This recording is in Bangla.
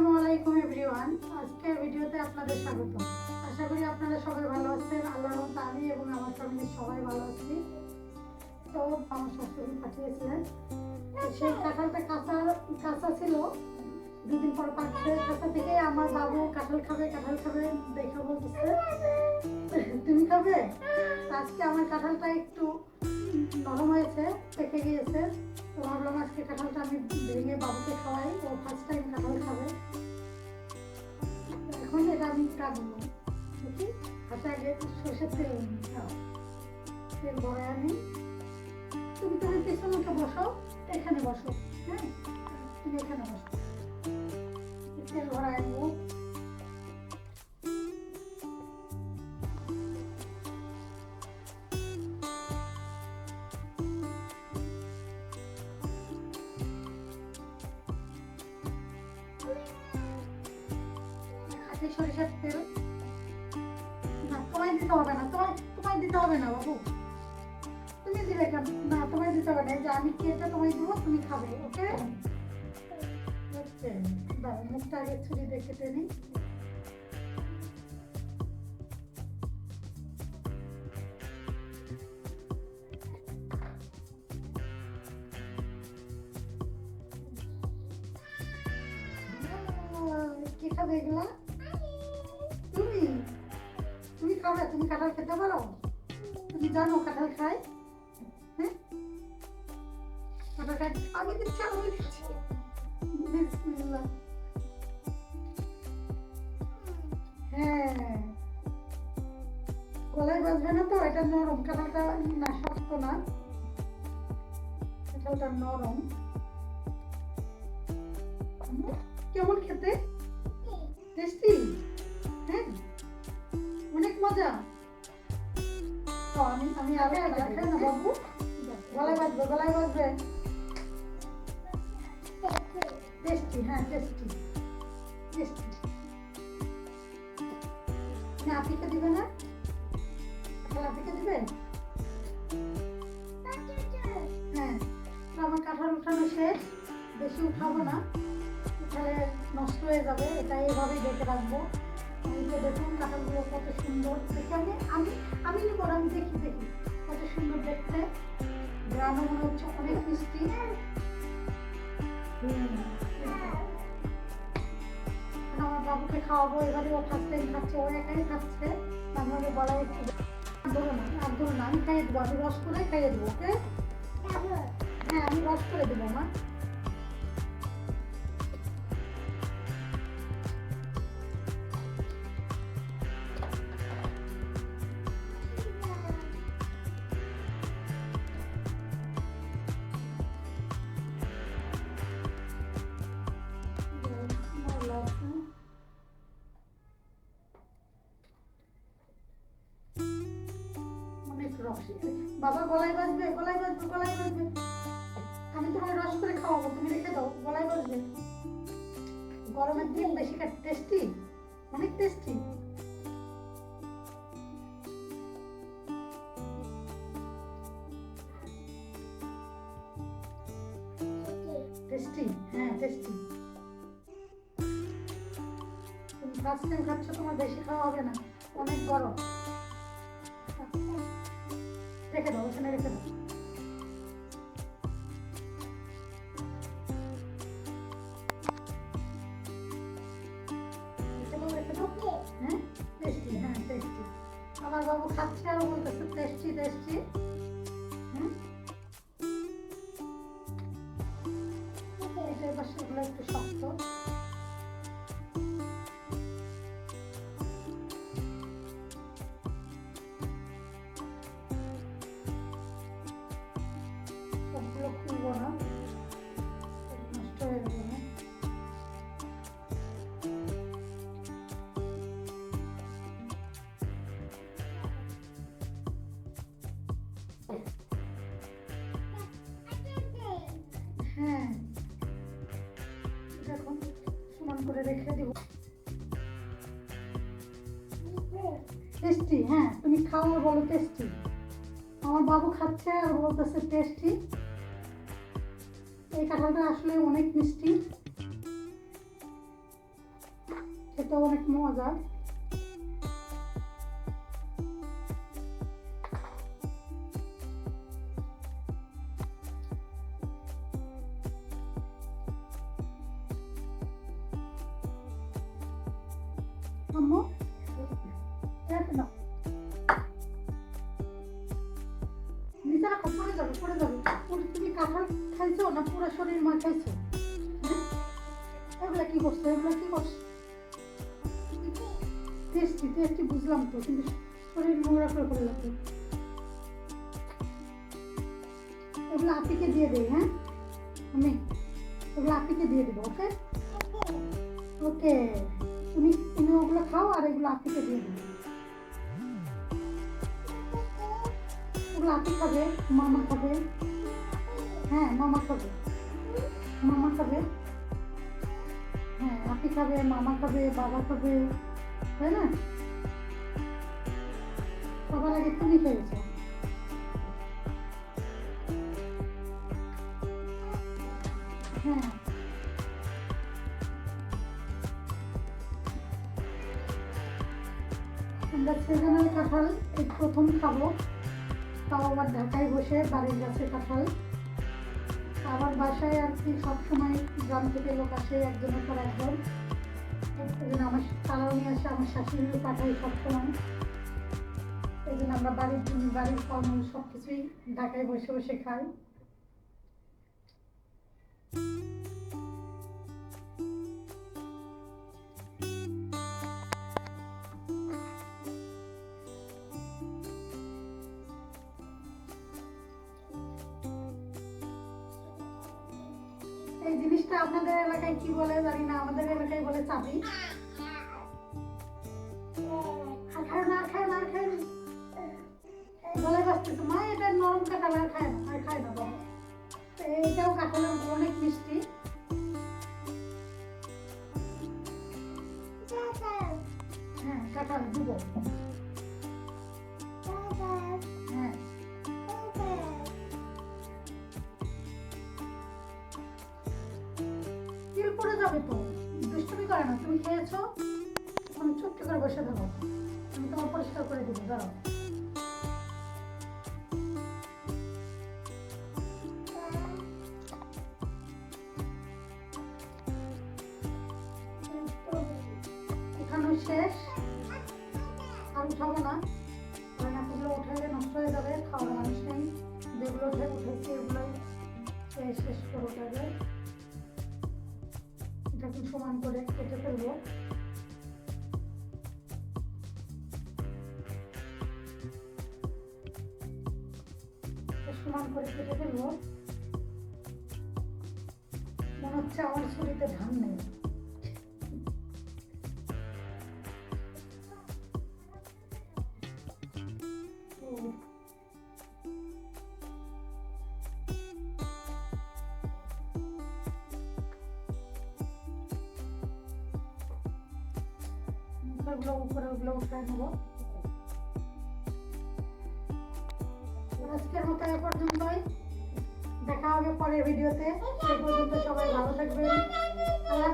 আসসালামু আলাইকুম এভরিওয়ান। আজকের ভিডিওতে আপনাদের স্বাগত। আশা করি আপনারা সবাই ভালো আছেন। আল্লাহ রহমতে আমি এবং আমার ফ্যামিলির সবাই ভালো আছি। তো আমার শাশুড়ি পাঠিয়েছিলেন। সেই কাঁঠালটা কাঁচা কাঁচা ছিল। দুদিন পর পাকছে কাঁচা থেকে আমার বাবু কাঁঠাল খাবে কাঁঠাল খাবে দেখে বলতেছে, তুমি খাবে? আজকে আমার কাঁঠালটা একটু নরম হয়েছে, পেকে গিয়েছে। তো ভাবলাম আজকে কাঁঠালটা আমি ভেঙে বাবুকে খাওয়াই, ও ফার্স্ট টাইম কাঁঠাল খাবে। এখন এটা আমি কাটবো দেখি হাতে আগে সর্ষের তেল তেল ভরে আনি। তুমি তুমি পেছনে উঠে বসো, এখানে বসো হ্যাঁ? তুমি এখানে বসো। তেল ভরা আনব। খাঁটি সরিষার তেল? না তোমায় দিতে হবে না তোমায় তোমায় দিতে হবে না বাবু। তুমি দিবে কেন? না তোমায় দিতে হবে না যে আমি কেটে তোমায় দিব তুমি খাবে ওকে? হচ্ছে দাঁড়া মুখটা আগে ছুরি দিয়ে কেটে নিই। কি খাবে এগুলা? খাবে তুমি কাঁঠাল খেতে পারো? তুমি জানো কাঁঠাল খাই? হ্যাঁ? কাঁঠাল খাই। আমি দিচ্ছি আমি দিচ্ছি বিসমিল্লাহ। হ্যাঁ। গলায় বাজবে না তো? এটা নরম। কাঁঠালটা না শক্ত না। কাঁঠালটা নরম। কেমন খেতে? টেস্টি? হ্যাঁ? অনেক মজা। আমি আমি আগে দেখে না বাবু। গলায় বাজবে গলায় বাজবে। টেস্টি হ্যাঁ টেস্টি। টেস্টি। না আপিকে দিবে না? আপিকে দিবে? হ্যাঁ আমার কাঁঠাল উঠানো শেষ। বেশি উঠাবো না। তাহলে নষ্ট হয়ে যাবে এটা এভাবেই দেখে রাখব। দেখুন কাঁঠালগুলো কত সুন্দর। দেখে আমি আমি আমি দেখি দেখি। কত সুন্দর দেখতে। গ্রামে মনে হচ্ছে অনেক মিষ্টি। আমার বাবুকে খাওয়াবো, এবারে ও টাইম খাচ্ছে, ও একাই খাচ্ছে। আমাকে বলা একটু ধরো না আর ধরো না, আমি খাইয়ে দেবো, আমি রস করে খাইয়ে দেবো, ওকে? হ্যাঁ আমি রস করে দেবো, মা। বাবা গলায় বাজবে গলায় বাজবে গলায় বাজবে। আমি তোমার রস করে খাওয়াবো, তুমি রেখে দাও, গলায় বাজবে। গরমের দিন বেশি টেস্টি অনেক টেস্টি টেস্টি হ্যাঁ টেস্টি ফার্স্ট টাইম খাচ্ছ, তোমার বেশি খাওয়া হবে না। অনেক গরম। রেখে দাও ওখানে রেখে দাও। হ্যাঁ? হ্যাঁ আমার বাবু খাচ্ছে আর বলতেছে টেস্টি টেস্টি হুম? হ্যাঁ। রেখে দিব। টেস্টি হ্যাঁ তুমি খাও আর বলো টেস্টি। আমার বাবু খাচ্ছে আর বলতেছে টেস্টি। এই কাঁঠালটা আসলে অনেক মিষ্টি। খেতে অনেক মজা আম্মু এটা নাও নিচে রাখো পড়ে যাবে পড়ে যাবে পুরো তুমি কাঁঠাল খাইছো না পুরো শরীর মা খাইছো এগুলা কি করছ এগুলা কি করছ টেস্টি টেস্টি বুঝলাম তো কিন্তু শরীর নোংরা করে করে লাগবে এগুলো আপিকে দিয়ে দেই হ্যাঁ আমি এগুলো আপিকে দিয়ে দেবো ওকে ওকে তুমি তুমি ওগুলো খাও আর এগুলো আপিকে দিয়ে দেবো ওগুলো আপি খাবে, মামা খাবে। হ্যাঁ মামা খাবে। মামা খাবে। হ্যাঁ আপি খাবে, মামা খাবে, বাবা খাবে, তাই না? সবার আগে তুমি খেয়েছো হ্যাঁ। আমরা সিজনাল কাঁঠাল এই প্রথম খাব। তাও আবার ঢাকায় বসে বাড়ির গাছে কাঁঠাল। আমার বাসায় আর কি সবসময় গ্রাম থেকে লোক আসে একজনের পর একজন। এই জন্য আমার তারাও নিয়ে আসে, আমার শাশুড়িও পাঠাই সবসময়। এই জন্য আমরা বাড়ির বাড়ির ফলমূল সব কিছুই ঢাকায় বসে বসে খাই। এই জিনিসটা আপনাদের এলাকায় কি বলে জানি না, আমাদের এলাকায় বলে চাবি। আর খায় না খায় না খায় না। গলায় বাঁচতেছে মা, এটা নরম কাঁঠাল, আর খায় না, আর খায় না বাবা তো এইটাও কাঁঠালের অনেক মিষ্টি। হ্যাঁ কাঁঠাল দিব পড়ে যাবে তো। দুষ্টুমি করে না। তুমি খেয়েছো? আমি চুপটি করে বসে থাকো। আমি তোমার পরিষ্কার করে দেবো উঠানো শেষ। উঠালে নষ্ট হয়ে যাবে এগুলো শেষ এটাকে সমান করে কেটে ফেলব। সমান করে কেটে ফেলব। মনে হচ্ছে আমার শরীরে ধান নেই। মুখেরগুলো উপরে ওগুলো উঠাই নেব আজকের মতো এ পর্যন্তই। দেখা হবে পরের ভিডিওতে। সে পর্যন্ত সবাই ভালো থাকবেন। আল্লাহ